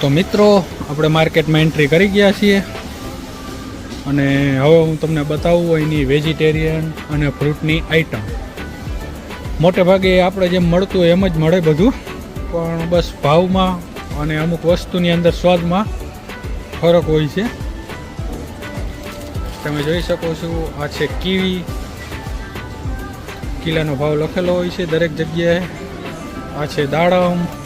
તો મિત્રો, આપણે માર્કેટમાં એન્ટ્રી કરી ગયા છીએ. અને હવે હું તમને બતાવું એની વેજીટેરિયન અને ફ્રૂટની આઈટમ મોટે ભાગે આપણે જેમ મળતું એમ જ મળે બધું. પણ બસ ભાવમાં અને અમુક વસ્તુની અંદર સ્વાદમાં ફરક હોય છે. તમે જોઈ શકો છો, આ છે કીવી કિલ્લાનો ભાવ લખેલો હોય છે દરેક જગ્યાએ. આ છે દાડમ.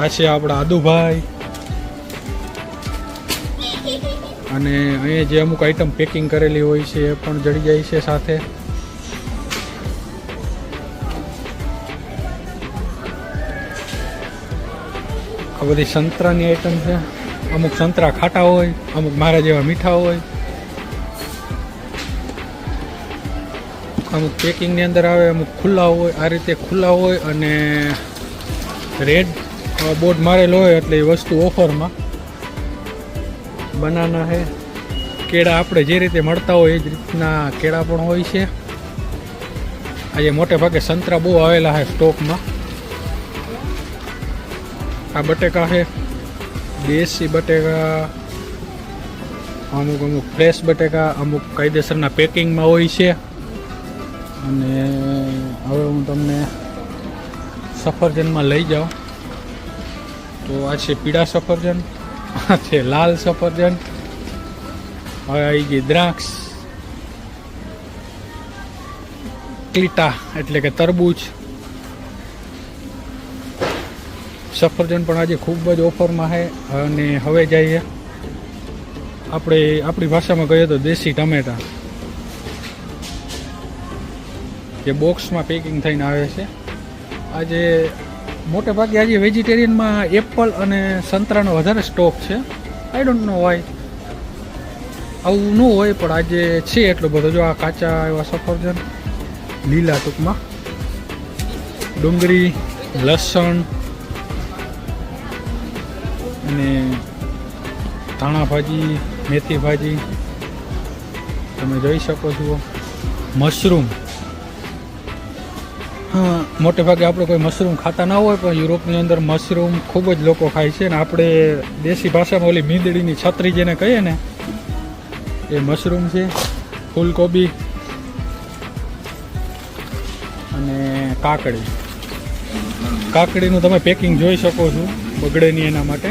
આ છે આપણા આદુભાઈ. અને અહીંયા જે અમુક આઈટમ પેકિંગ કરેલી હોય છે એ પણ જડી જાય છે સાથે. આ બધી સંતરાની આઈટમ છે. અમુક સંતરા ખાટા હોય, અમુક મારા જેવા મીઠા હોય. અમુક પેકિંગની અંદર આવે, અમુક ખુલ્લા હોય, આ રીતે ખુલ્લા હોય અને રેડ બોર્ડ મારેલો હોય એટલે એ વસ્તુ ઓફરમાં. બનાના છે કેળા આપણે જે રીતે મળતા હોય એ જ રીતના કેળા પણ હોય છે. આજે મોટે ભાગે સંતરા બહુ આવેલા છે સ્ટોકમાં. આ બટેકા છે દેશી બટેકા અમુક અમુક ફ્રેશ બટેકા અમુક કાયદેસરના પેકિંગમાં હોય છે. અને હવે હું તમને સફરજનમાં લઈ જાઉં. તો આ છે પીળા સફરજન, આ છે લાલ સફરજન, હવે આવી ગઈ દ્રાક્ષ, ક્લિટા, એટલે કે તરબૂચ. સફરજન પણ આજે ખૂબ જ ઓફરમાં છે, અને હવે જઈએ. આપણે, આપણી ભાષામાં કહીએ તો દેશી ટમેટા, જે બોક્સમાં પેકિંગ થઈને આવે છે. આજે મોટે ભાગે આજે વેજીટેરિયનમાં એપલ અને સંતરાનો વધારે સ્ટોક છે. આઈ ડોન્ટ નો વાય આવું ન હોય, પણ આજે છે એટલો બધો. જો આ કાચા એવા સફરજન, લીલા ટૂંકમાં. ડુંગળી, લસણ અને ધાણા ભાજી, મેથી ભાજી. તમે જોઈ શકો છો. મશરૂમ. મોટે ભાગે આપણે કોઈ મશરૂમ ખાતા ના હોય, પણ યુરોપની અંદર મશરૂમ ખૂબ જ લોકો ખાય છે અને આપણે દેશી ભાષામાં ઓલી મીંદડીની છત્રી જેને કહીએ ને, એ મશરૂમ છે, ફૂલકોબી અને કાકડી. કાકડીનું તમે પેકિંગ જોઈ શકો છો બગડે નહીં એના માટે.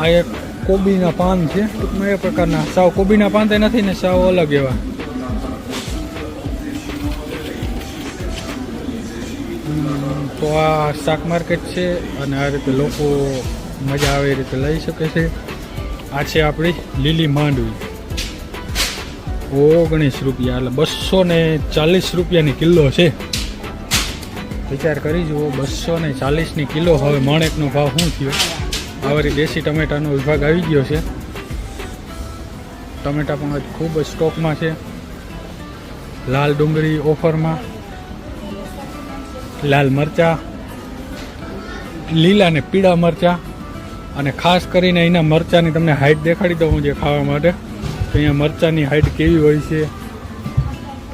આ એક કોબીના પાન છે, ટૂંકમાં એ પ્રકારના. સાવ કોબીના પાન તે નથી ને સાવ અલગ એવા. તો આ શાક માર્કેટ છે અને આ રીતે લોકો મજા આવે એ રીતે લઈ શકે છે. આ છે આપણી લીલી માંડવી. ઓગણીસ રૂપિયા, એટલે બસો ને ચાલીસ રૂપિયાની કિલો છે. વિચાર કરી જુઓ, બસો ને ચાલીસની કિલો હવે મણેકનો ભાવ શું થયો? આવરી દેશી ટમેટાનો વિભાગ આવી ગયો છે. ટમેટા પણ ખૂબ જ સ્ટોકમાં છે. લાલ ડુંગળી ઓફરમાં. લાલ મરચા, લીલા ને પીળા મરચા અને ખાસ કરીને અહીંના મરચાની તમને હાઈટ દેખાડી દઉં જે ખાવા માટે. તો અહીંયા મરચાની હાઈટ કેવી હોય છે?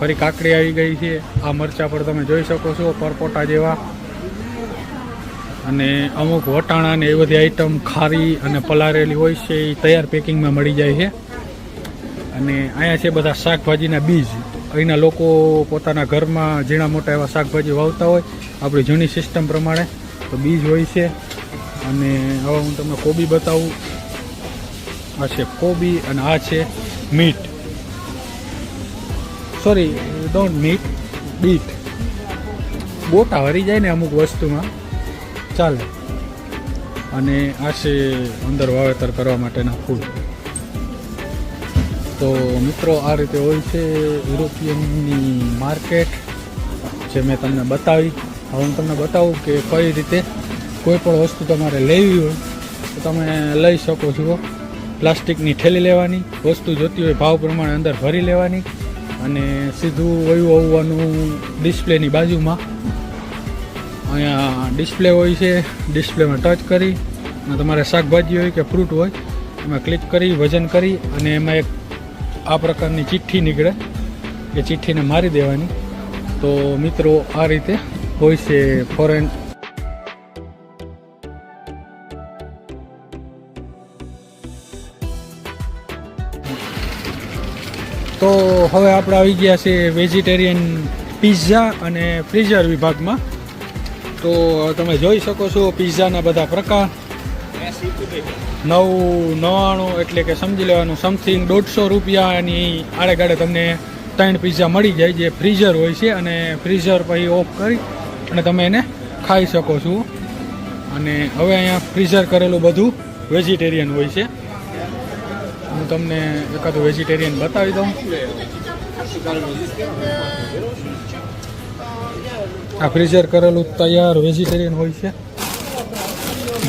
ફરી કાકડી આવી ગઈ છે. આ મરચા પર તમે જોઈ શકો છો, પરપોટા જેવા. અને અમુક વટાણા ને એ બધી આઈટમ ખારી અને પલારેલી હોય છે, એ તૈયાર પેકિંગમાં મળી જાય છે. અને અહીંયા છે બધા શાકભાજીના બીજ. અહીંના લોકો પોતાના ઘરમાં ઝીણા મોટા એવા શાકભાજી વાવતા હોય, આપણી જૂની સિસ્ટમ પ્રમાણે. તો બીજ હોય છે. અને હવે હું તમને કોબી બતાવું. આ છે કોબી અને આ છે meat. Sorry don't meat beet બોટા હરી જાય ને અમુક વસ્તુમાં. ચાલે. અને આ છે અંદર વાવેતર કરવા માટેના ફૂલ. તો મિત્રો, આ રીતે હોય છે યુરોપિયનની માર્કેટ, જે મેં તમને બતાવી. હવે હું તમને બતાવું કે કઈ રીતે કોઈ પણ વસ્તુ તમારે લેવી હોય, તો તમે લઈ શકો છો. પ્લાસ્ટિકની ઠેલી લેવાની, વસ્તુ જોતી હોય ભાવ પ્રમાણે અંદર ભરી લેવાની અને સીધું વયું આવવાનું ડિસ્પ્લેની બાજુમાં. અહીંયા ડિસ્પ્લે હોય છે, ડિસ્પ્લેમાં ટચ કરી અને તમારે શાકભાજી હોય કે ફ્રૂટ હોય, એમાં ક્લિક કરી, વજન કરી અને એમાં એક આ પ્રકારની ચિઠ્ઠી નીકળે, એ ચિઠ્ઠીને મારી દેવાની. તો મિત્રો, આ રીતે હોય છે ફોરેન તો હવે આપણે આવી ગયા છે વેજીટેરિયન પિઝા અને ફ્રીઝર વિભાગમાં. તો તમે જોઈ શકો છો પિઝાના બધા પ્રકાર. નવ નવ્વાણું એટલે કે સમજી લેવાનું સમથિંગ દોઢસો રૂપિયાની આડેગાડે તમને ત્રણ પિઝા મળી જાય, જે ફ્રીઝર હોય છે, અને ફ્રીઝર પછી ઓફ કરી અને તમે એને ખાઈ શકો છો. અને હવે અહીંયા ફ્રીઝર કરેલું બધું વેજીટેરિયન હોય છે. હું તમને એકાદું વેજીટેરિયન બતાવી દઉં. આ ફ્રીઝર કરેલું તૈયાર વેજીટેરિયન હોય છે.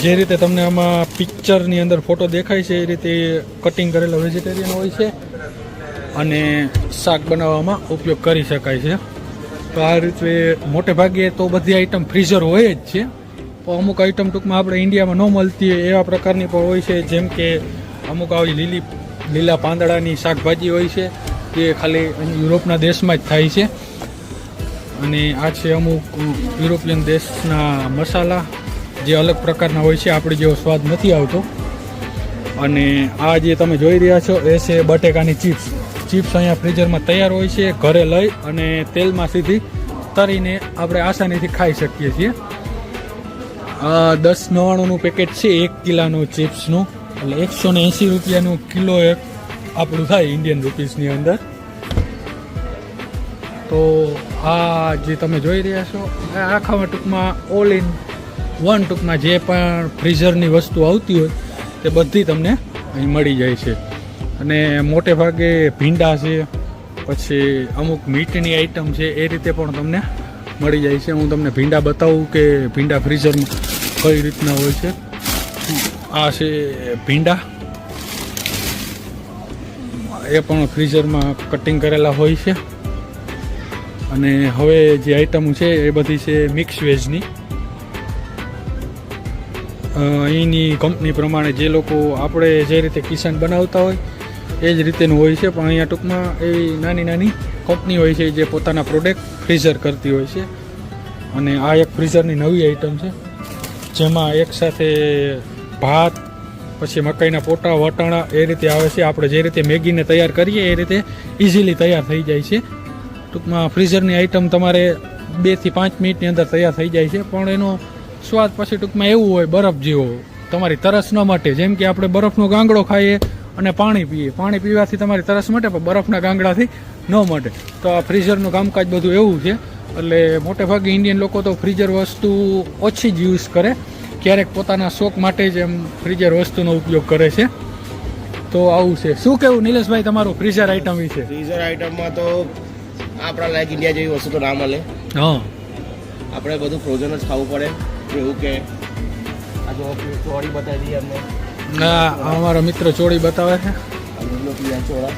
જે રીતે તમને આમાં પિક્ચરની અંદર ફોટો દેખાય છે, એ રીતે કટિંગ કરેલા વેજીટેરિયન હોય છે અને શાક બનાવવામાં ઉપયોગ કરી શકાય છે. તો આ રીતે મોટે ભાગે તો બધી આઈટમ ફ્રીઝર હોય જ છે, પણ અમુક આઈટમ ટૂંકમાં આપણે ઇન્ડિયામાં ન મળતી હોય એવા પ્રકારની પણ હોય છે, જેમ કે અમુક આવી લીલી, લીલા પાંદડાની શાકભાજી હોય છે જે ખાલી યુરોપના દેશમાં જ થાય છે. અને આ છે અમુક યુરોપિયન દેશના મસાલા. જે અલગ પ્રકારના હોય છે, આપણે જેવો સ્વાદ નથી આવતો. અને આ જે તમે જોઈ રહ્યા છો, એ છે બટેકાની ચિપ્સ. ચિપ્સ અહીંયા ફ્રીઝરમાં તૈયાર હોય છે, ઘરે લઈ અને તેલમાં સીધી તરીને આપણે આસાનીથી ખાઈ શકીએ છીએ. આ દસ નવ્વાણુંનું પેકેટ છે, એક કિલાનું ચિપ્સનું. એટલે એકસો ને એંસી રૂપિયાનું કિલો એક આપણું થાય ઇન્ડિયન રૂપીસની અંદર. તો આ જે તમે જોઈ રહ્યા છો આખામાં ટૂંકમાં ઓલ ઇન વન ટૂંકમાં જે પણ ફ્રીઝરની વસ્તુ આવતી હોય તે બધી તમને અહીં મળી જાય છે. અને મોટે ભાગે ભીંડા છે, પછી અમુક મીટની આઈટમ છે, એ રીતે પણ તમને મળી જાય છે. હું તમને ભીંડા બતાવું કે ભીંડા ફ્રીઝરમાં કઈ રીતના હોય છે. આ છે ભીંડા. એ પણ ફ્રીઝરમાં કટિંગ કરેલા હોય છે. અને હવે જે આઈટમ છે, એ બધી છે મિક્સ વેજની. અહીંની કંપની પ્રમાણે જે લોકો આપણે જે રીતે કિચન બનાવતા હોય, એ જ રીતેનું હોય છે. પણ અહીંયા ટૂંકમાં એવી નાની નાની કંપની હોય છે જે પોતાના પ્રોડક્ટ ફ્રીઝર કરતી હોય છે. અને આ એક ફ્રીઝરની નવી આઈટમ છે, જેમાં એક સાથે ભાત, પછી મકાઈના પોટા, વટાણા એ રીતે આવે છે. આપણે જે રીતે મેગીને તૈયાર કરીએ એ રીતે ઇઝીલી તૈયાર થઈ જાય છે. ટૂંકમાં ફ્રીઝરની આઈટમ તમારે બેથી પાંચ મિનિટની અંદર તૈયાર થઈ જાય છે. પણ એનો સ્વાદ પછી ટૂંકમાં એવું હોય બરફ જેવો. તમારી તરસ ન મટે. જેમ કે આપણે બરફનો ગાંગડો ખાઈએ અને પાણી પીએ. પાણી પીવાથી તમારી તરસ મટે પણ બરફના ગાંગડાથી ન મટે. તો આ ફ્રીઝરનું કામકાજ બધું એવું છે. એટલે મોટે ભાગે ઇન્ડિયન લોકો તો ફ્રીઝર વસ્તુ ઓછી જ યુઝ કરે. ક્યારેક પોતાના શોખ માટે જ એમ ફ્રીઝર વસ્તુનો ઉપયોગ કરે છે. તો આવું છે. શું કેવું નિલેશભાઈ તમારું ફ્રીઝર આઈટમ વિશે? ફ્રીઝર આઈટમમાં તો આપણા લાયક ઇન્ડિયા જેવી વસ્તુ તો ના મળે. હા. આપણે બધું ફ્રોઝન જ ખાવું પડે. એવું કે? આ જો ચોળી બતાવી અમને ના આ અમારા મિત્ર ચોળી બતાવે છે. આ ચોળા.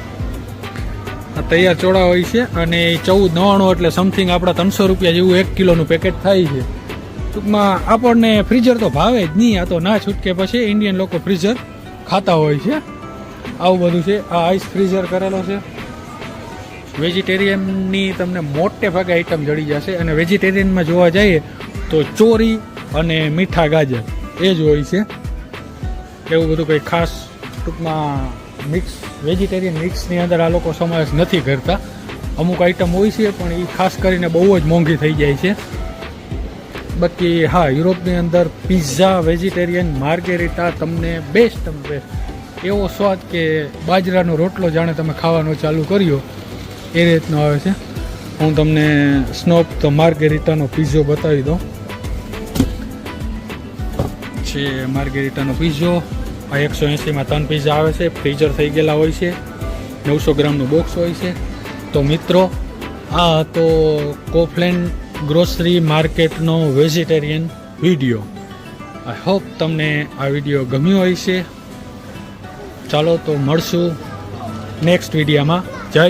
આ તૈયાર ચોળા હોય છે અને એ ચૌદ નવ્વાણું એટલે સમથિંગ આપણા ત્રણસો રૂપિયા જેવું એક કિલોનું પેકેટ થાય છે. ટૂંકમાં આપણને ફ્રીઝર તો ભાવે જ નહીં આ તો ના છૂટકે પછી ઇન્ડિયન લોકો ફ્રીઝર ખાતા હોય છે. આવું બધું છે આ આઈસ ફ્રીઝર કરેલો છે. વેજીટેરિયનની તમને મોટે ભાગે આઈટમ જડી જશે અને વેજીટેરિયનમાં જોવા જઈએ તો ચોરી અને મીઠા ગાજર. એ જ હોય છે. એવું બધું કંઈ ખાસ ટૂંકમાં મિક્સ વેજીટેરિયન મિક્સની અંદર આ લોકો સમાવેશ નથી કરતા. અમુક આઈટમ હોય છે, પણ એ ખાસ કરીને બહુ જ મોંઘી થઈ જાય છે. બાકી હા, યુરોપની અંદર પિઝા વેજીટેરિયન માર્ગેરિટા તમને બેસ્ટ બેસ્ટ એવો સ્વાદ કે બાજરાનો રોટલો જાણે તમે ખાવાનો ચાલુ કર્યો, એ રીતનો આવે છે. હું તમને સ્નોપ તો માર્ગેરિટાનો પીઝો બતાવી દઉં. છે માર્ગેરિટાનો પીઝો. આ એકસો એંસીમાં ત્રણ પીઝા આવે છે. ફ્રીઝર થઈ ગયેલા હોય છે. નવસો ગ્રામનું બોક્સ હોય છે. તો મિત્રો, આ હતો કોફલેન ગ્રોસરી માર્કેટનો વેજીટેરિયન વીડિયો. આઈ હોપ તમને આ વીડિયો ગમ્યો હોય છે ચાલો તો મળશું નેક્સ્ટ વિડીયામાં. જય